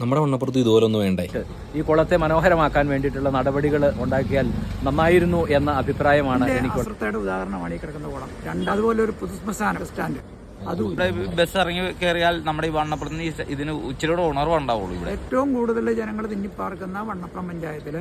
നമ്മുടെ മണ്ണപ്പുറത്ത് ഇതുപോലെ ഒന്നും വേണ്ടേ? ഈ കുളത്തെ മനോഹരമാക്കാൻ വേണ്ടിയിട്ടുള്ള നടപടികൾ ഉണ്ടാക്കിയാൽ നന്നായിരുന്നു എന്ന അഭിപ്രായമാണ് എനിക്ക് ഉദാഹരണമാണ് ഈ കിടക്കുന്ന കുളം. രണ്ട് അതുപോലെ ഒരു സ്റ്റാൻഡ്. ഇവിടെ ബസ് ഇറങ്ങി കയറിയാൽ നമ്മുടെ ഈ വണ്ണപ്പുറത്ത് ഈ ഇതിന് ഉച്ചയുടെ ഉണർവ് ഉണ്ടാവുള്ളൂ ഇവിടെ. ഏറ്റവും കൂടുതൽ ജനങ്ങൾ തിന്നിപ്പാർക്കുന്ന വണ്ണപ്പുറം പഞ്ചായത്തിൽ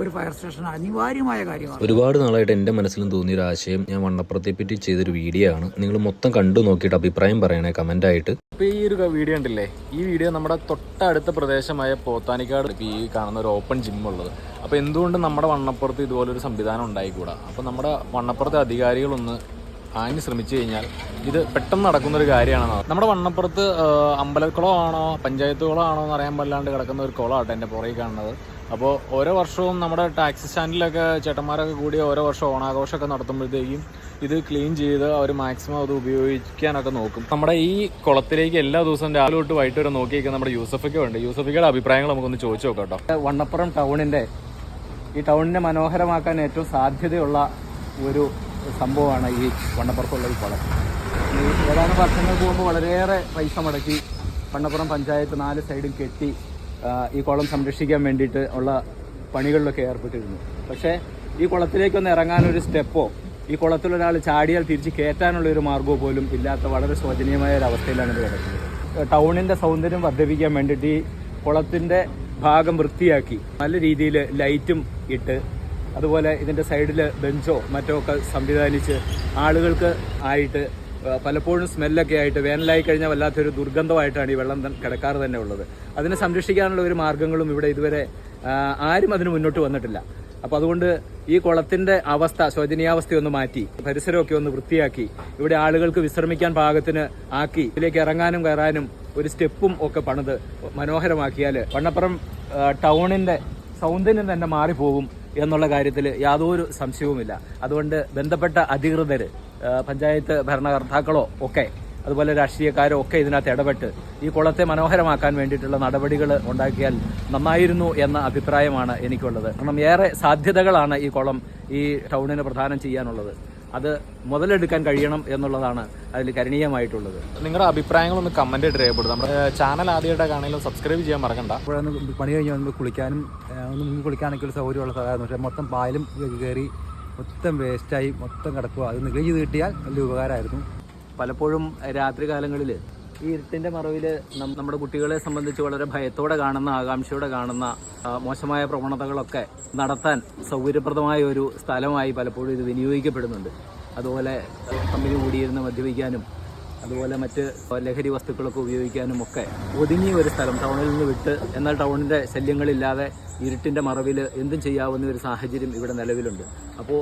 ഒരു ഫയർ സ്റ്റേഷൻ അനിവാര്യമായ കാര്യമാണ്. ഒരുപാട് നാളായിട്ട് എന്റെ മനസ്സിലും തോന്നിയ ഒരു ആശയം ഞാൻ വണ്ണപ്പുറത്തെ പറ്റി ചെയ്തൊരു വീഡിയോ ആണ്. നിങ്ങൾ മൊത്തം കണ്ടു നോക്കിയിട്ട് അഭിപ്രായം പറയണേ കമന്റ് ആയിട്ട്. ഇപ്പോൾ ഈ ഒരു വീഡിയോ ഉണ്ടല്ലേ ഈ വീഡിയോ നമ്മുടെ തൊട്ടടുത്ത പ്രദേശമായ പോത്താനിക്കാട് ഇപ്പോൾ ഈ കാണുന്ന ഒരു ഓപ്പൺ ജിം ഉള്ളത്. അപ്പോൾ എന്തുകൊണ്ട് നമ്മുടെ വണ്ണപ്പുറത്ത് ഇതുപോലൊരു സംവിധാനം ഉണ്ടായിക്കൂടാ? അപ്പോൾ നമ്മുടെ വണ്ണപ്പുറത്തെ അധികാരികളൊന്ന് ആഞ്ഞ് ശ്രമിച്ചു കഴിഞ്ഞാൽ ഇത് പെട്ടെന്ന് നടക്കുന്ന ഒരു കാര്യമാണ് നമ്മുടെ വണ്ണപ്പുറത്ത് അമ്പലക്കുളമാണോ പഞ്ചായത്ത് കുളമാണോ എന്ന് അറിയാൻ പാടില്ലാണ്ട് കിടക്കുന്ന ഒരു കുളമാട്ടോ എന്റെ പുറകെ കാണുന്നത്. അപ്പോൾ ഓരോ വർഷവും നമ്മുടെ ടാക്സി സ്റ്റാൻഡിലൊക്കെ ചേട്ടന്മാരൊക്കെ കൂടി ഓരോ വർഷം ഓണാഘോഷമൊക്കെ നടത്തുമ്പോഴത്തേക്കും ഇത് ക്ലീൻ ചെയ്ത് അവർ മാക്സിമം അത് ഉപയോഗിക്കാനൊക്കെ നോക്കും. നമ്മുടെ ഈ കുളത്തിലേക്ക് എല്ലാ ദിവസവും രാവിലെ തൊട്ട് വൈകിട്ട് വരെ നോക്കിയിരിക്കുന്ന നമ്മുടെ യൂസഫൊക്കെ ഉണ്ട്. യൂസഫിക്കുടെ അഭിപ്രായങ്ങൾ നമുക്കൊന്ന് ചോദിച്ചു നോക്കാം കേട്ടോ. വണ്ണപ്പുറം ടൗണിന്റെ ഈ ടൗണിനെ മനോഹരമാക്കാൻ ഏറ്റവും സാധ്യതയുള്ള ഒരു സംഭവമാണ് ഈ വണ്ണപ്പുറത്തുള്ള ഈ കുളം. ഏതാനും വർഷങ്ങൾക്ക് മുമ്പ് വളരെയേറെ പൈസ മുടക്കി വണ്ണപ്പുറം പഞ്ചായത്ത് നാല് സൈഡും കെട്ടി ഈ കുളം സംരക്ഷിക്കാൻ വേണ്ടിയിട്ട് ഉള്ള പണികളിലൊക്കെ ഏർപ്പെട്ടിരുന്നു. പക്ഷേ ഈ കുളത്തിലേക്കൊന്ന് ഇറങ്ങാനൊരു സ്റ്റെപ്പോ ഈ കുളത്തിൽ ഒരാൾ ചാടിയാൽ തിരിച്ച് കയറ്റാനുള്ള ഒരു മാർഗമോ പോലും ഇല്ലാത്ത വളരെ ശോചനീയമായ ഒരു അവസ്ഥയിലാണ് ഇത് കിടക്കുന്നത്. ടൗണിന്റെ സൗന്ദര്യം വർദ്ധിപ്പിക്കാൻ വേണ്ടിയിട്ട് ഈ കുളത്തിന്റെ ഭാഗം വൃത്തിയാക്കി നല്ല രീതിയിൽ ലൈറ്റും ഇട്ട് അതുപോലെ ഇതിന്റെ സൈഡിൽ ബെഞ്ചോ മറ്റോ ഒക്കെ സംവിധാനിച്ച് ആളുകൾക്ക് ആയിട്ട് പലപ്പോഴും സ്മെല്ലൊക്കെ ആയിട്ട് വേനലായി കഴിഞ്ഞാൽ വല്ലാത്തൊരു ദുർഗന്ധമായിട്ടാണ് ഈ വെള്ളം കിടക്കാറ് തന്നെ ഉള്ളത്. അതിനെ സംരക്ഷിക്കാനുള്ള ഒരു മാർഗങ്ങളും ഇവിടെ ഇതുവരെ ആരും അതിന് മുന്നോട്ട് വന്നിട്ടില്ല. അപ്പോൾ അതുകൊണ്ട് ഈ കുളത്തിന്റെ അവസ്ഥ ശോചനീയാവസ്ഥയൊന്ന് മാറ്റി പരിസരമൊക്കെ ഒന്ന് വൃത്തിയാക്കി ഇവിടെ ആളുകൾക്ക് വിശ്രമിക്കാൻ പാകത്തിന് ആക്കി ഇതിലേക്ക് ഇറങ്ങാനും കയറാനും ഒരു സ്റ്റെപ്പും ഒക്കെ പണിത് മനോഹരമാക്കിയാൽ വണ്ണപ്പുറം ടൗണിന്റെ സൗന്ദര്യം തന്നെ മാറിപ്പോകും എന്നുള്ള കാര്യത്തിൽ യാതൊരു സംശയവുമില്ല. അതുകൊണ്ട് ബന്ധപ്പെട്ട അധികൃതർ പഞ്ചായത്ത് ഭരണകർത്താക്കളോ ഒക്കെ അതുപോലെ രാഷ്ട്രീയക്കാരോ ഒക്കെ ഇതിനകത്ത് ഇടപെട്ട് ഈ കുളത്തെ മനോഹരമാക്കാൻ വേണ്ടിയിട്ടുള്ള നടപടികൾ ഉണ്ടാക്കിയാൽ നന്നായിരുന്നു എന്ന അഭിപ്രായമാണ് എനിക്കുള്ളത്. കാരണം ഏറെ സാധ്യതകളാണ് ഈ കുളം ഈ ടൗണിന് പ്രധാനം ചെയ്യാനുള്ളത്. അത് മുതലെടുക്കാൻ കഴിയണം എന്നുള്ളതാണ് അതിൽ കരണീയമായിട്ടുള്ളത്. നിങ്ങളുടെ അഭിപ്രായങ്ങളൊന്ന് കമന്റ് ഇട്ട് രേഖപ്പെടും നമ്മുടെ ചാനൽ ആദ്യമായിട്ടാണെങ്കിലും സബ്സ്ക്രൈബ് ചെയ്യാൻ മറക്കണ്ട. അപ്പോഴൊന്ന് പണി കഴിഞ്ഞ് വന്ന് കുളിക്കാനും ഒന്ന് മുങ്ങി കുളിക്കാനൊക്കെ ഒരു സൗകര്യമുള്ള സ്ഥലമായിരുന്നു. പക്ഷേ മൊത്തം പായലും കയറി മൊത്തം വേസ്റ്റായി മൊത്തം കിടക്കുക അത് നികുതി ചെയ്ത് കിട്ടിയാൽ വലിയ ഉപകാരമായിരുന്നു. പലപ്പോഴും രാത്രി കാലങ്ങളിൽ ഈ ഇരുട്ടിന്റെ മറവിൽ നമ്മുടെ കുട്ടികളെ സംബന്ധിച്ച് വളരെ ഭയത്തോടെ കാണുന്ന ആകാംക്ഷയോടെ കാണുന്ന മോശമായ പ്രവണതകളൊക്കെ നടത്താൻ സൗകര്യപ്രദമായ ഒരു സ്ഥലമായി പലപ്പോഴും ഇത് വിനിയോഗിക്കപ്പെടുന്നുണ്ട്. അതുപോലെ കമ്പനി കൂടിയിരുന്ന് മദ്യപിക്കാനും അതുപോലെ മറ്റ് ലഹരി വസ്തുക്കളൊക്കെ ഉപയോഗിക്കാനും ഒക്കെ ഒതുങ്ങിയ ഒരു സ്ഥലം ടൗണിൽ നിന്ന് വിട്ട് എന്നാൽ ടൗണിന്റെ ശല്യങ്ങളില്ലാതെ ഇരുട്ടിന്റെ മറവിൽ എന്തും ചെയ്യാവുന്ന ഒരു സാഹചര്യം ഇവിടെ നിലവിലുണ്ട്. അപ്പോൾ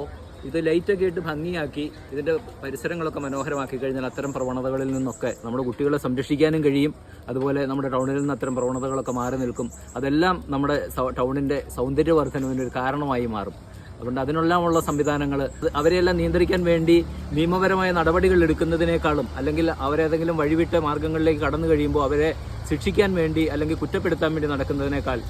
ഇത് ലൈറ്റൊക്കെ ഇട്ട് ഭംഗിയാക്കി ഇതിന്റെ പരിസരങ്ങളൊക്കെ മനോഹരമാക്കി കഴിഞ്ഞാൽ അത്തരം പ്രവണതകളിൽ നിന്നൊക്കെ നമ്മുടെ കുട്ടികളെ സംരക്ഷിക്കാനും കഴിയും. അതുപോലെ നമ്മുടെ ടൗണിൽ നിന്ന് അത്തരം പ്രവണതകളൊക്കെ മാറി നിൽക്കും. അതെല്ലാം നമ്മുടെ ടൗണിന്റെ സൗന്ദര്യവർദ്ധനവിന് ഒരു കാരണമായി മാറും. അതുകൊണ്ട് അതിനെല്ലാമുള്ള സംവിധാനങ്ങൾ അവരെയെല്ലാം നിയന്ത്രിക്കാൻ വേണ്ടി നിയമപരമായ നടപടികൾ എടുക്കുന്നതിനേക്കാളും അല്ലെങ്കിൽ അവരേതെങ്കിലും വഴിവിട്ട മാർഗങ്ങളിലേക്ക് കടന്നു കഴിയുമ്പോൾ അവരെ ശിക്ഷിക്കാൻ വേണ്ടി അല്ലെങ്കിൽ കുറ്റപ്പെടുത്താൻ വേണ്ടി നടക്കുന്നതിനേക്കാൾ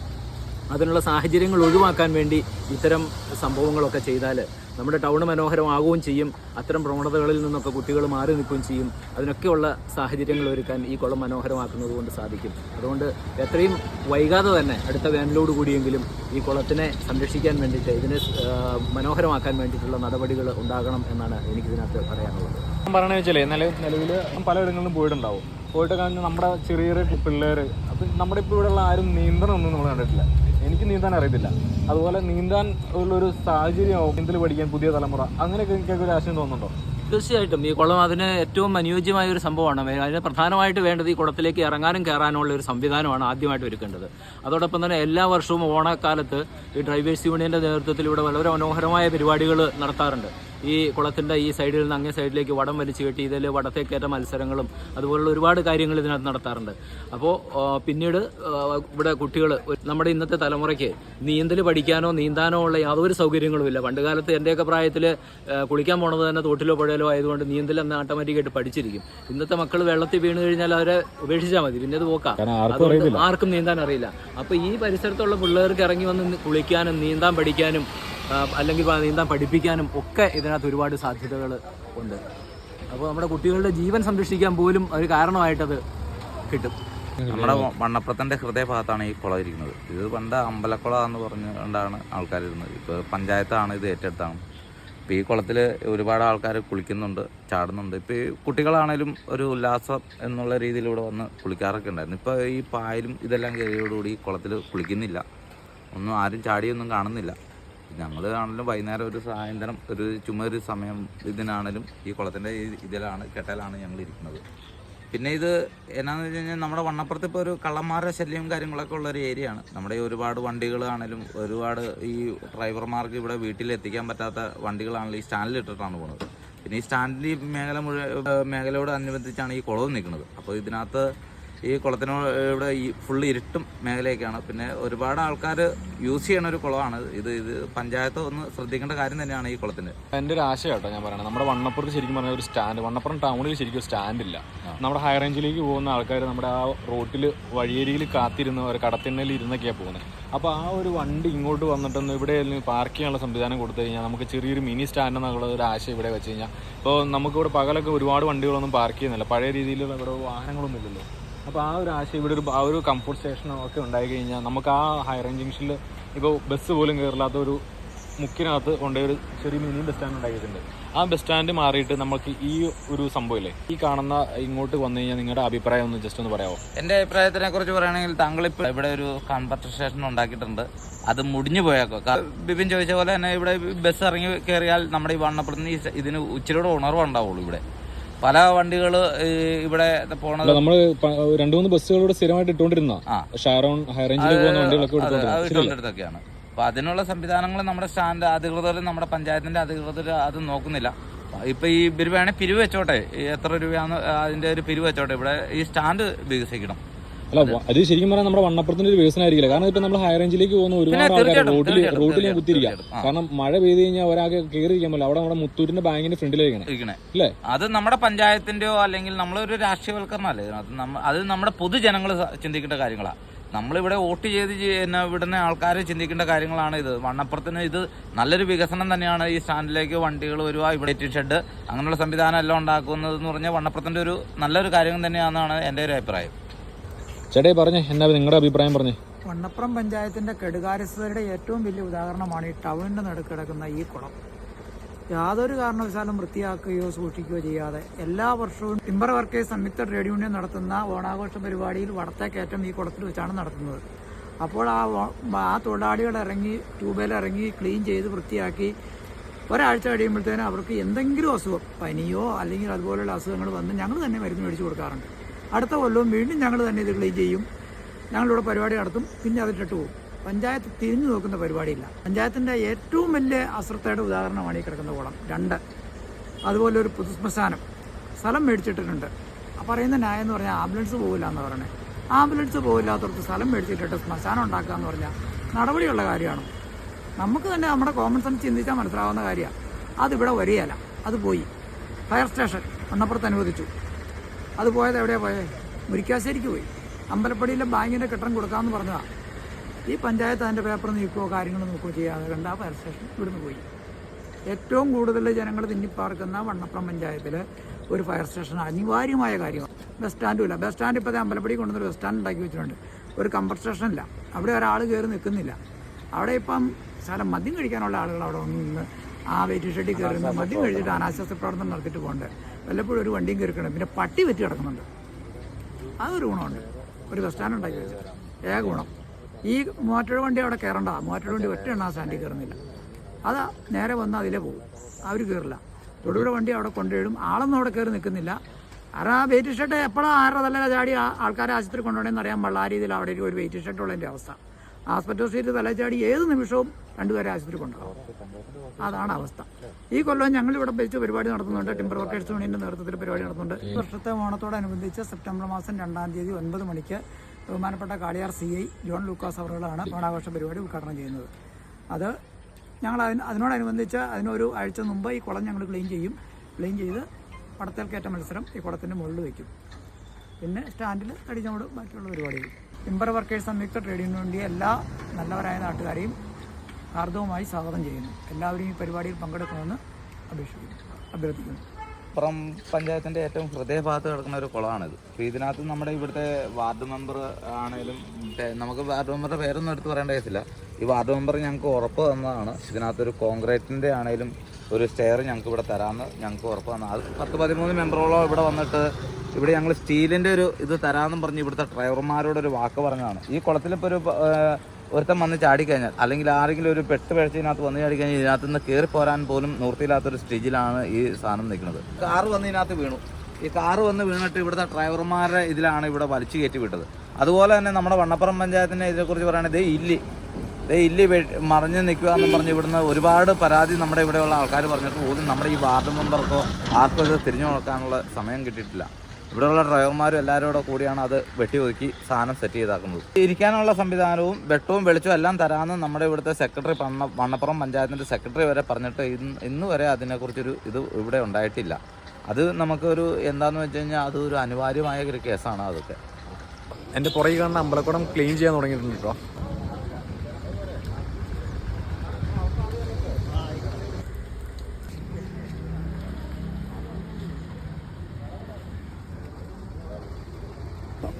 അതിനുള്ള സാഹചര്യങ്ങൾ ഒഴിവാക്കാൻ വേണ്ടി ഇത്തരം സംഭവങ്ങളൊക്കെ ചെയ്താൽ നമ്മുടെ ടൗൺ മനോഹരമാകുകയും ചെയ്യും. അത്തരം പ്രവണതകളിൽ നിന്നൊക്കെ കുട്ടികൾ മാറി നിൽക്കുകയും ചെയ്യും. അതിനൊക്കെയുള്ള സാഹചര്യങ്ങൾ ഒരുക്കാൻ ഈ കുളം മനോഹരമാക്കുന്നത് കൊണ്ട് സാധിക്കും. അതുകൊണ്ട് എത്രയും വൈകാതെ തന്നെ അടുത്ത വേനലോട് കൂടിയെങ്കിലും ഈ കുളത്തിനെ സംരക്ഷിക്കാൻ വേണ്ടിയിട്ട് ഇതിനെ മനോഹരമാക്കാൻ വേണ്ടിയിട്ടുള്ള നടപടികൾ ഉണ്ടാകണം എന്നാണ് എനിക്കിതിനകത്ത് പറയാനുള്ളത്. ഞാൻ പറയണത് വെച്ചാലേ നില നിലവിൽ പലയിടങ്ങളിലും പോയിട്ടുണ്ടാവും. പോയിട്ട് കഴിഞ്ഞാൽ നമ്മുടെ ചെറിയ ചെറിയ പിള്ളേർ അപ്പം നമ്മുടെ ഇപ്പോൾ ഇവിടെയുള്ള ആരും നീന്തണമൊന്നും നമ്മൾ കണ്ടിട്ടില്ല. എനിക്ക് നീന്താൻ അറിയത്തില്ല. അതുപോലെ നീന്താൻ ഉള്ളൊരു സാഹചര്യമാവും നീന്തൽ പഠിക്കാൻ പുതിയ തലമുറ. അങ്ങനെയൊക്കെ എനിക്കൊക്കെ ഒരു ആശയം തോന്നുന്നുണ്ടോ? തീർച്ചയായിട്ടും. ഈ കുളം അതിന് ഏറ്റവും അനുയോജ്യമായ ഒരു സംഭവമാണ്. അതിന് പ്രധാനമായിട്ട് വേണ്ടത് ഈ കുളത്തിലേക്ക് ഇറങ്ങാനും കയറാനുമുള്ള ഒരു സംവിധാനമാണ് ആദ്യമായിട്ട് ഒരുക്കേണ്ടത്. അതോടൊപ്പം തന്നെ എല്ലാ വർഷവും ഓണക്കാലത്ത് ഈ ഡ്രൈവേഴ്സ് യൂണിയന്റെ നേതൃത്വത്തിൽ ഇവിടെ വളരെ മനോഹരമായ പരിപാടികൾ നടത്താറുണ്ട്. ഈ കുളത്തിന്റെ ഈ സൈഡിൽ നിന്ന് അങ്ങേ സൈഡിലേക്ക് വടം വലിച്ചു കെട്ടി ഇതിൽ വടത്തേക്കേറ്റ മത്സരങ്ങളും അതുപോലുള്ള ഒരുപാട് കാര്യങ്ങൾ ഇതിനകത്ത് നടത്താറുണ്ട്. അപ്പോൾ പിന്നീട് ഇവിടെ കുട്ടികൾ നമ്മുടെ ഇന്നത്തെ തലമുറയ്ക്ക് നീന്തൽ പഠിക്കാനോ നീന്താനോ ഉള്ള യാതൊരു സൗകര്യങ്ങളും ഇല്ല. പണ്ട് കാലത്ത് എന്റെയൊക്കെ പ്രായത്തിൽ കുളിക്കാൻ പോണത് തന്നെ തോട്ടിലോ പുഴയിലോ ആയതുകൊണ്ട് നീന്തൽ എന്ന് ഓട്ടോമാറ്റിക്കായിട്ട് പഠിച്ചിരിക്കും. ഇന്നത്തെ മക്കൾ വെള്ളത്തിൽ വീണ് കഴിഞ്ഞാൽ അവരെ ഉപേക്ഷിച്ചാൽ മതി. പിന്നെ അത് പോക്കാം. ആർക്കും നീന്താൻ അറിയില്ല. അപ്പോൾ ഈ പരിസരത്തുള്ള പിള്ളേർക്ക് ഇറങ്ങി വന്ന് കുളിക്കാനും നീന്താൻ പഠിക്കാനും അല്ലെങ്കിൽ നീന്താൻ പഠിപ്പിക്കാനും ഒക്കെ ഇതിനകത്ത് ഒരുപാട് സാധ്യതകൾ ഉണ്ട്. അപ്പോൾ നമ്മുടെ കുട്ടികളുടെ ജീവൻ സംരക്ഷിക്കാൻ പോലും ഒരു കാരണമായിട്ടത് കിട്ടും. നമ്മുടെ മണ്ണപ്പുറത്തിന്റെ ഹൃദയഭാഗത്താണ് ഈ കുളം ഇരിക്കുന്നത്. ഇത് പണ്ട് അമ്പലക്കുളം എന്ന് പറഞ്ഞുകൊണ്ടാണ് ആൾക്കാർ ഇരുന്നത്. ഇപ്പോൾ പഞ്ചായത്താണ് ഇത് ഏറ്റെടുത്താണ് ഇപ്പോൾ ഈ കുളത്തിൽ ഒരുപാട് ആൾക്കാർ കുളിക്കുന്നുണ്ട് ചാടുന്നുണ്ട്. ഇപ്പോൾ ഈ കുട്ടികളാണേലും ഒരു ഉല്ലാസം എന്നുള്ള രീതിയിലൂടെ വന്ന് കുളിക്കാറൊക്കെ ഉണ്ടായിരുന്നു. ഇപ്പോൾ ഈ പായലും ഇതെല്ലാം കയറിയോടുകൂടി ഈ കുളത്തിൽ കുളിക്കുന്നില്ല. ഒന്നും ആരും ചാടിയൊന്നും കാണുന്നില്ല. ഞങ്ങൾ ആണെങ്കിലും വൈകുന്നേരം ഒരു സായന്തരം ഒരു ചുമ്മാ ഒരു സമയം ഇതിനാണെങ്കിലും ഈ കുളത്തിന്റെ ഇതിലാണ് കെട്ടലാണ് ഞങ്ങൾ ഇരിക്കുന്നത്. പിന്നെ ഇത് എന്നാന്ന് വെച്ച് കഴിഞ്ഞാൽ നമ്മുടെ വണ്ണപ്പുറത്ത് ഇപ്പോൾ ഒരു കള്ളന്മാരുടെ ശല്യവും കാര്യങ്ങളൊക്കെ ഉള്ള ഒരു ഏരിയ ആണ്. നമ്മുടെ ഒരുപാട് വണ്ടികളാണെങ്കിലും ഒരുപാട് ഈ ഡ്രൈവർമാർക്ക് ഇവിടെ വീട്ടിലെത്തിക്കാൻ പറ്റാത്ത വണ്ടികളാണെങ്കിലും ഈ സ്റ്റാൻഡിൽ ഇട്ടിട്ടാണ് പോകുന്നത് പിന്നെ ഈ സ്റ്റാൻഡിൽ മേഖല മുഴുവൻ മേഖലയോട് അനുബന്ധിച്ചാണ് ഈ കുളവും നിൽക്കുന്നത്. അപ്പോൾ ഇതിനകത്ത് ഈ കുളത്തിനോട് ഇവിടെ ഈ ഫുള്ള് ഇരുട്ടും മേഖലയൊക്കെയാണ്. പിന്നെ ഒരുപാട് ആൾക്കാർ യൂസ് ചെയ്യണ ഒരു കുളമാണ്. ഇത് ഇത് പഞ്ചായത്ത് ഒന്ന് ശ്രദ്ധിക്കേണ്ട കാര്യം തന്നെയാണ് ഈ കുളത്തിന്. എന്റെ ഒരു ആശയം കേട്ടോ ഞാൻ പറയണത്. നമ്മുടെ വണ്ണപ്പുറത്ത് ശരിക്കും പറഞ്ഞാൽ ഒരു സ്റ്റാൻഡ് വണ്ണപ്പുറം ടൗണിൽ ശരിക്കും സ്റ്റാൻഡ് ഇല്ല. നമ്മുടെ ഹൈ റേഞ്ചിലേക്ക് പോകുന്ന ആൾക്കാർ നമ്മുടെ ആ റോട്ടിൽ വഴിയരിയിൽ കാത്തിരുന്ന ഒരു കടത്തിണ്ണയിൽ ഇരുന്നൊക്കെയാണ് പോകുന്നത് അപ്പോൾ ആ ഒരു വണ്ടി ഇങ്ങോട്ട് വന്നിട്ടൊന്ന് ഇവിടെ പാർക്ക് ചെയ്യാനുള്ള സംവിധാനം കൊടുത്തു കഴിഞ്ഞാൽ നമുക്ക് ചെറിയൊരു മിനി സ്റ്റാൻഡ് എന്നുള്ള ഒരു ആശയം ഇവിടെ വെച്ച് കഴിഞ്ഞാൽ ഇപ്പോൾ നമുക്കിവിടെ പകലൊക്കെ ഒരുപാട് വണ്ടികളൊന്നും പാർക്ക് ചെയ്യുന്നില്ല. പഴയ രീതിയിൽ ഇവിടെ വാഹനങ്ങളൊന്നും ഇല്ലല്ലോ. അപ്പോൾ ആ ഒരു ആശയം ഇവിടെ ഒരു ആ ഒരു കംഫർട്ട് സ്റ്റേഷനോ ഒക്കെ ഉണ്ടായി കഴിഞ്ഞാൽ നമുക്ക് ആ ഹൈ റേഞ്ച് ജംഗ്ഷനിൽ ഇപ്പോൾ ബസ് പോലും കയറില്ലാത്ത ഒരു മുക്കിനകത്ത് കൊണ്ടുപോയി ഒരു ചെറിയ മിനി ബസ് സ്റ്റാൻഡ് ഉണ്ടാക്കിയിട്ടുണ്ട്. ആ ബസ് സ്റ്റാൻഡ് മാറിയിട്ട് നമുക്ക് ഈ ഒരു സംഭവമില്ലേ ഈ കാണുന്ന ഇങ്ങോട്ട് വന്നു കഴിഞ്ഞാൽ നിങ്ങളുടെ അഭിപ്രായം ഒന്ന് ജസ്റ്റ് ഒന്ന് പറയാമോ എന്റെ അഭിപ്രായത്തിനെ കുറിച്ച് പറയുകയാണെങ്കിൽ താങ്കൾ ഇപ്പോൾ ഇവിടെ ഒരു കൺവെർട്ടർ സ്റ്റേഷൻ ഉണ്ടാക്കിയിട്ടുണ്ട്. അത് മുടിഞ്ഞു പോയേക്കോ. ബിപിൻ ചോദിച്ച പോലെ തന്നെ ഇവിടെ ബസ് ഇറങ്ങി കയറിയാൽ നമ്മുടെ ഈ വണ്ണപ്പുറത്ത് ഇതിന് ഉച്ചയോടെ ഉണർവ് ഉണ്ടാവുള്ളൂ ഇവിടെ. പല വണ്ടികൾ ഇവിടെ പോണത്. നമ്മൾ രണ്ട് മൂന്ന് ബസ്സുകളോട് സ്ഥിരമായിട്ട് ഇട്ടുകൊണ്ടിരുന്ന പോകുന്ന വണ്ടികളൊക്കെ അപ്പൊ അതിനുള്ള സംവിധാനങ്ങൾ നമ്മുടെ സ്റ്റാൻഡ് അധികൃതർ നമ്മുടെ പഞ്ചായത്തിന്റെ അധികൃതർ അത് നോക്കുന്നില്ല. ഇപ്പൊ ഈ പിരിവാണെങ്കിൽ വേണേ പിരിവ് വെച്ചോട്ടെ. എത്ര രൂപയാന്ന് അതിന്റെ ഒരു പിരിവ് വെച്ചോട്ടെ. ഇവിടെ ഈ സ്റ്റാൻഡ് വികസിക്കണം. അല്ല അത് ശരിക്കും പറഞ്ഞാൽ നമ്മുടെ വണ്ണപ്പുറത്തിന്റെ ഒരു വികസനമായിരിക്കില്ല കാരണം ഇപ്പൊ നമ്മൾ ഹൈ റേഞ്ചിലേക്ക് പോകുന്ന ഒരുപാട് ആൾക്കാർ റോഡിൽ റോഡിൽ തീർച്ചയായിട്ടും, കുത്തിരിക്കുക കാരണം മഴ പെയ്ത് കഴിഞ്ഞാൽ ഒരാൾക്ക് കയറിയിരിക്കാൻ പറ്റില്ല. അവിടെ നമ്മുടെ മുത്തൂരിന്റെ ബാങ്കിന്റെ ഫ്രണ്ടിലേക്കാണ് അല്ലേ? അത് നമ്മുടെ പഞ്ചായത്തിന്റെയോ അല്ലെങ്കിൽ നമ്മളൊരു രാഷ്ട്രീയവൽക്കരണമല്ലേ അത് നമ്മുടെ പൊതുജനങ്ങൾ ചിന്തിക്കേണ്ട കാര്യങ്ങളാണ് നമ്മളിവിടെ വോട്ട് ചെയ്ത് വിടുന്ന ആൾക്കാർ ചിന്തിക്കേണ്ട കാര്യങ്ങളാണ് ഇത്. വണ്ണപ്പുറത്തിന് ഇത് നല്ലൊരു വികസനം തന്നെയാണ് ഈ സ്റ്റാൻഡിലേക്ക് വണ്ടികൾ വരുക ഇവിടെ ഷെഡ് അങ്ങനെയുള്ള സംവിധാനം എല്ലാം ഉണ്ടാക്കുന്നത് എന്ന് പറഞ്ഞാൽ വണ്ണപ്പുറത്തിന്റെ ഒരു നല്ലൊരു കാര്യം തന്നെയാണെന്നാണ് എന്റെ ഒരു അഭിപ്രായം. ചേട്ടേ പറഞ്ഞേ എന്നാ നിങ്ങളുടെ അഭിപ്രായം പറഞ്ഞേ? വണ്ണപ്പുറം പഞ്ചായത്തിന്റെ കെടുകാര്യസ്ഥതയുടെ ഏറ്റവും വലിയ ഉദാഹരണമാണ് ഈ ടൗണിന്റെ നടുക്ക് കിടക്കുന്ന ഈ കുളം. യാതൊരു കാരണവശാലും വൃത്തിയാക്കുകയോ സൂക്ഷിക്കുകയോ ചെയ്യാതെ എല്ലാ വർഷവും ടിമ്പർ വർക്കേഴ്സ് സംയുക്ത ട്രേഡ് യൂണിയൻ നടത്തുന്ന ഓണാഘോഷ പരിപാടിയിൽ വടത്തേക്കയറ്റം ഈ കുളത്തിൽ വെച്ചാണ് നടത്തുന്നത്. അപ്പോൾ ആ ആ തൊഴിലാളികൾ ഇറങ്ങി ട്യൂബിൽ ഇറങ്ങി ക്ലീൻ ചെയ്ത് വൃത്തിയാക്കി ഒരാഴ്ച കഴിയുമ്പോഴത്തേനും അവർക്ക് എന്തെങ്കിലും അസുഖം പനിയോ അല്ലെങ്കിൽ അതുപോലെയുള്ള അസുഖങ്ങൾ വന്ന് ഞങ്ങൾ തന്നെ മരുന്ന് മേടിച്ചു കൊടുക്കാറുണ്ട്. അടുത്ത കൊല്ലവും വീണ്ടും ഞങ്ങൾ തന്നെ ഇത് ക്ലീൻ ചെയ്യും. ഞങ്ങളിവിടെ പരിപാടി നടത്തും. പിന്നെ അതിട്ടിട്ട് പോകും. പഞ്ചായത്ത് തിരിഞ്ഞു നോക്കുന്ന പരിപാടിയില്ല. പഞ്ചായത്തിന്റെ ഏറ്റവും വലിയ അശ്രദ്ധയുടെ ഉദാഹരണമാണ് ഈ കിടക്കുന്ന കുളം. രണ്ട്. അതുപോലെ ഒരു പൊതുശ്മശാനം സ്ഥലം മേടിച്ചിട്ടിട്ടുണ്ട്. ആ പറയുന്ന ന്യായം എന്ന് പറഞ്ഞാൽ ആംബുലൻസ് പോകില്ല എന്ന് പറയണേ. ആംബുലൻസ് പോകില്ലാത്തവർക്ക് സ്ഥലം മേടിച്ചിട്ടിട്ട് ശ്മശാനം ഉണ്ടാക്കുക എന്ന് പറഞ്ഞാൽ നടപടിയുള്ള കാര്യമാണ്. നമുക്ക് തന്നെ നമ്മുടെ കോമൺ സെൻസ് ചിന്തിച്ചാൽ മനസ്സിലാവുന്ന കാര്യമാണ്. അതിവിടെ വരികയല്ല. അത് പോയി. ഫയർ സ്റ്റേഷൻ മണ്ണപ്പുറത്ത് അനുവദിച്ചു. അത് പോയത് എവിടെയാണ് പോയത് മുരിക്കാശ്ശേരിക്ക് പോയി. അമ്പലപ്പടിയിലെ ബാങ്കിന്റെ കെട്ടിടം കൊടുക്കാമെന്ന് പറഞ്ഞതാണ് ഈ പഞ്ചായത്ത് അതിന്റെ പേപ്പർ നീക്കുകയോ കാര്യങ്ങൾ നോക്കുകയോ ചെയ്യാതെ കണ്ട ഫയർ സ്റ്റേഷൻ ഇവിടുന്ന് പോയി. ഏറ്റവും കൂടുതൽ ജനങ്ങൾ തിന്നിപ്പാർക്കുന്ന വണ്ണപ്പുറം പഞ്ചായത്തിൽ ഒരു ഫയർ സ്റ്റേഷൻ അനിവാര്യമായ കാര്യമാണ്. ബസ് സ്റ്റാൻഡും ഇല്ല. ബസ് സ്റ്റാൻഡ് ഇപ്പോൾ അമ്പലപ്പടി കൊണ്ടുവന്നൊരു ബസ് സ്റ്റാൻഡ് ഉണ്ടാക്കി വെച്ചിട്ടുണ്ട്. ഒരു കമ്പർ സ്റ്റേഷൻ ഇല്ല. അവിടെ ഒരാൾ കയറി നിൽക്കുന്നില്ല അവിടെ ഇപ്പം സ്ഥലം മദ്യം കഴിക്കാനുള്ള ആളുകൾ അവിടെ നിന്ന് ആ വെയിറ്റ് ഷെഡിൽ കയറി നിന്ന് മദ്യം കഴിച്ചിട്ട് അനാശ്വാസ പ്രവർത്തനം നടത്തിയിട്ട് പോകണ്ടേ. വല്ലപ്പോഴും ഒരു വണ്ടിയും കയറിക്കണം പിന്നെ പട്ടി വെറ്റി കിടക്കുന്നുണ്ട്. അതൊരു ഗുണമുണ്ട്. ഒരു ബസ് സ്റ്റാൻഡ് ഉണ്ടാക്കി വെച്ചത് ഏക ഗുണം. ഈ മോറ്റോർ വണ്ടി അവിടെ കയറണ്ട. മോറ്റോർ വണ്ടി ഒറ്റ എണ്ണ ആ സ്റ്റാൻഡിൽ കയറുന്നില്ല. അത് നേരെ വന്ന് അതിലേ പോകും. അവർ കയറില്ല. തൊടുപുഴ വണ്ടി അവിടെ കൊണ്ടുപോയിടും. ആളൊന്നും അവിടെ കയറി നിൽക്കുന്നില്ല. കാരണം ആ വെയിറ്റ് ഷർട്ട് എപ്പോഴാണ് ആരുടെ തല ചാടി ആൾക്കാരെ ആശുപത്രി കൊണ്ടുപോകണമെന്ന് അറിയാൻ പാടില്ല. ആ രീതിയിൽ അവിടെ ഒരു വെയിറ്റ് ഷർട്ടുള്ളതിന്റെ അവസ്ഥ. ആസ്പെറ്റൽ സീറ്റ് തലച്ചാടി ചാടി ഏത് നിമിഷവും രണ്ടുപേരെ ആശുപത്രി കൊണ്ടുപോകും. അതാണ് അവസ്ഥ. ഈ കൊല്ലം ഞങ്ങൾ ഇവിടെ വെച്ച് പരിപാടി നടത്തുന്നുണ്ട്. ടിമ്പർ വർക്കേഴ്സ് യൂണിയന്റെ നേതൃത്വത്തിൽ പരിപാടി നടത്തുന്നുണ്ട്. ഈ വർഷത്തെ ഓണത്തോടനുബന്ധിച്ച് സെപ്റ്റംബർ മാസം രണ്ടാം തീയതി ഒൻപത് മണിക്ക് ബഹുമാനപ്പെട്ട Kaliyar C I John Lucas അവറുകളാണ് ഓണാഘോഷ പരിപാടി ഉദ്ഘാടനം ചെയ്യുന്നത്. അത് ഞങ്ങൾ അതിന് അതിനോടനുബന്ധിച്ച് അതിനൊരു ആഴ്ച മുമ്പ് ഈ കുളം ഞങ്ങൾ ക്ലീൻ ചെയ്യും. ക്ലീൻ ചെയ്ത് പടത്തേൽക്കേറ്റ മത്സരം ഈ കുളത്തിന്റെ മുകളിൽ വയ്ക്കും. പിന്നെ സ്റ്റാൻഡിൽ തടിച്ചോട് ബാക്കിയുള്ള പരിപാടികൾ. ടിമ്പർ വർക്കേഴ്സ് സംയുക്ത ട്രേഡ് യൂണിയന്റെ എല്ലാ നല്ലവരായ നാട്ടുകാരെയും ഹാർദവുമായി സ്വാഗതം ചെയ്യുന്നു. എല്ലാവരും ഈ പരിപാടിയിൽ പങ്കെടുക്കണമെന്ന് അപേക്ഷിക്കുന്നു. അഭ്യർത്ഥിക്കുന്നു. പുറം പഞ്ചായത്തിന്റെ ഏറ്റവും ഹൃദയഭാഗത്ത് കിടക്കുന്ന ഒരു കുളമാണിത്. അപ്പോൾ ഇതിനകത്ത് നമ്മുടെ ഇവിടുത്തെ വാർഡ് മെമ്പർ ആണെങ്കിലും നമുക്ക് വാർഡ് മെമ്പറുടെ പേരൊന്നും എടുത്ത് പറയേണ്ട കേസില്ല ഈ വാർഡ് മെമ്പർ ഞങ്ങൾക്ക് ഉറപ്പ് തന്നതാണ്. ഇതിനകത്തൊരു കോൺക്രീറ്റിന്റെ ആണെങ്കിലും ഒരു സ്റ്റെയർ ഞങ്ങൾക്ക് ഇവിടെ തരാമെന്ന് ഞങ്ങൾക്ക് ഉറപ്പ് തന്നു അത് പത്ത് പതിമൂന്ന് മെമ്പറോളം ഇവിടെ വന്നിട്ട് ഇവിടെ ഞങ്ങൾ സ്റ്റീലിന്റെ ഒരു ഇത് തരാമെന്നും പറഞ്ഞ് ഇവിടുത്തെ ഡ്രൈവർമാരോട് ഒരു വാക്ക് പറഞ്ഞതാണ്. ഈ കുളത്തിലിപ്പോൾ ഒരു ഒരുത്തം വന്ന് ചാടിക്കഴിഞ്ഞാൽ അല്ലെങ്കിൽ ആരെങ്കിലും ഒരു പെട്ട് പിഴച്ചതിനകത്ത് വന്ന് ചാടിക്കഴിഞ്ഞാൽ ഇതിനകത്ത് നിന്ന് കയറി പോരാൻ പോലും നിർത്തിയില്ലാത്തൊരു സ്റ്റേജിലാണ് ഈ സാധനം നിൽക്കുന്നത്. കാറ് വന്ന് ഇതിനകത്ത് വീണു. ഈ കാറ് വന്ന് വീണിട്ട് ഇവിടുത്തെ ഡ്രൈവർമാരുടെ ഇതിലാണ് ഇവിടെ വലിച്ചു കയറ്റി വിട്ടത്. അതുപോലെ തന്നെ നമ്മുടെ വണ്ണപ്പുറം പഞ്ചായത്തിന്റെ ഇതിനെക്കുറിച്ച് പറയുകയാണെങ്കിൽ ദേ ഇല്ലി. ദേ ഇല്ലി മറിഞ്ഞ് നിൽക്കുക എന്ന് പറഞ്ഞ് ഇവിടുന്ന് ഒരുപാട് പരാതി നമ്മുടെ ഇവിടെയുള്ള ആൾക്കാർ പറഞ്ഞിട്ട് പോലും നമ്മുടെ ഈ വാർഡ് മെമ്പർക്കോ ആർക്കും ഇത് തിരിഞ്ഞു നോക്കാനുള്ള സമയം കിട്ടിയിട്ടില്ല. ഇവിടെയുള്ള ഡ്രൈവർമാരും എല്ലാവരും കൂടെ കൂടിയാണ് അത് വെട്ടി ഒതുക്കി സാധനം സെറ്റ് ചെയ്താക്കുന്നത്. ഇരിക്കാനുള്ള സംവിധാനവും വെട്ടവും വെളിച്ചവും എല്ലാം തരാമെന്ന് നമ്മുടെ ഇവിടുത്തെ സെക്രട്ടറി പണ്ണ വണ്ണപ്പുറം പഞ്ചായത്തിന്റെ സെക്രട്ടറി വരെ പറഞ്ഞിട്ട് ഇന്ന് ഇന്ന് വരെ അതിനെക്കുറിച്ചൊരു ഇത് ഇവിടെ ഉണ്ടായിട്ടില്ല. അത് നമുക്കൊരു എന്താണെന്ന് വെച്ച് കഴിഞ്ഞാൽ അത് ഒരു അനിവാര്യമായ ഒരു കേസാണ് അതൊക്കെ. എന്റെ പുറകെ കാണുന്ന അമ്പലക്കുടം ക്ലീൻ ചെയ്യാൻ തുടങ്ങിയിട്ടുണ്ട് കേട്ടോ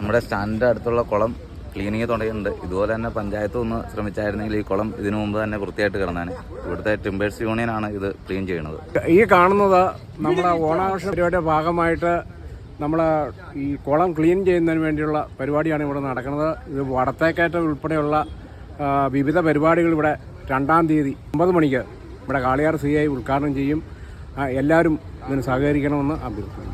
നമ്മുടെ സ്റ്റാൻഡിന്റെ അടുത്തുള്ള കുളം ക്ലീനിങ് തുടങ്ങിയിട്ടുണ്ട്. ഇതുപോലെ തന്നെ പഞ്ചായത്ത് ഒന്ന് ശ്രമിച്ചായിരുന്നെങ്കിൽ ഈ കുളം ഇതിനു മുമ്പ് തന്നെ വൃത്തിയായിട്ട് കിടന്നാണ് ഇവിടുത്തെ ടിമ്പേഴ്സ് യൂണിയനാണ് ഇത് ക്ലീൻ ചെയ്യുന്നത് ഈ കാണുന്നത് നമ്മുടെ ഓണാഘോഷ പരിപാടിയുടെ ഭാഗമായിട്ട് നമ്മൾ ഈ കുളം ക്ലീൻ ചെയ്യുന്നതിന് വേണ്ടിയുള്ള പരിപാടിയാണ് ഇവിടെ നടക്കുന്നത്. ഇത് വടത്തേക്കയറ്റം ഉൾപ്പെടെയുള്ള വിവിധ പരിപാടികൾ ഇവിടെ രണ്ടാം തീയതി ഒമ്പത് മണിക്ക് ഇവിടെ കാളിയാർ സി ഐ ഉദ്ഘാടനം ചെയ്യും. എല്ലാവരും ഇതിന് സഹകരിക്കണമെന്ന് അഭ്യർത്ഥിക്കുന്നു.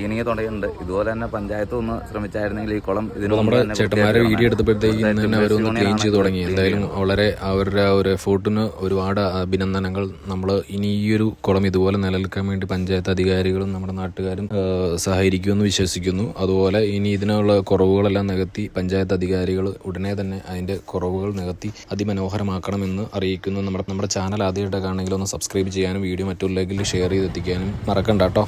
ക്ലീനിങ് തുടങ്ങിയിട്ടുണ്ട്. ഇതുപോലെ തന്നെ പഞ്ചായത്ത് ഒന്ന് ശ്രമിച്ചായിരുന്നെങ്കിൽ ഈ കുളം നമ്മുടെ ചേട്ടന്മാരെ വീഡിയോ എടുത്തപ്പോഴത്തേക്കും തന്നെ അവരൊന്ന് ക്ലീൻ ചെയ്ത് തുടങ്ങി. എന്തായാലും വളരെ അവരുടെ ഒരു എഫോർട്ടിന് ഒരുപാട് അഭിനന്ദനങ്ങൾ. നമ്മൾ ഇനി ഈ ഒരു കുളം ഇതുപോലെ നിലനിൽക്കാൻ വേണ്ടി പഞ്ചായത്ത് അധികാരികളും നമ്മുടെ നാട്ടുകാരും സഹകരിക്കുമെന്ന് വിശ്വസിക്കുന്നു. അതുപോലെ ഇനി ഇതിനുള്ള കുറവുകളെല്ലാം നികത്തി പഞ്ചായത്ത് അധികാരികൾ ഉടനെ തന്നെ അതിന്റെ കുറവുകൾ നികത്തി അതിമനോഹരമാക്കണമെന്ന് അറിയിക്കുന്നു. നമ്മുടെ നമ്മുടെ ചാനൽ ആദ്യമായിട്ടൊക്കെ ആണെങ്കിൽ ഒന്ന് സബ്സ്ക്രൈബ് ചെയ്യാനും വീഡിയോ മറ്റുള്ളവരിലേക്ക് ഷെയർ ചെയ്തെത്തിക്കാനും മറക്കണ്ട കേട്ടോ.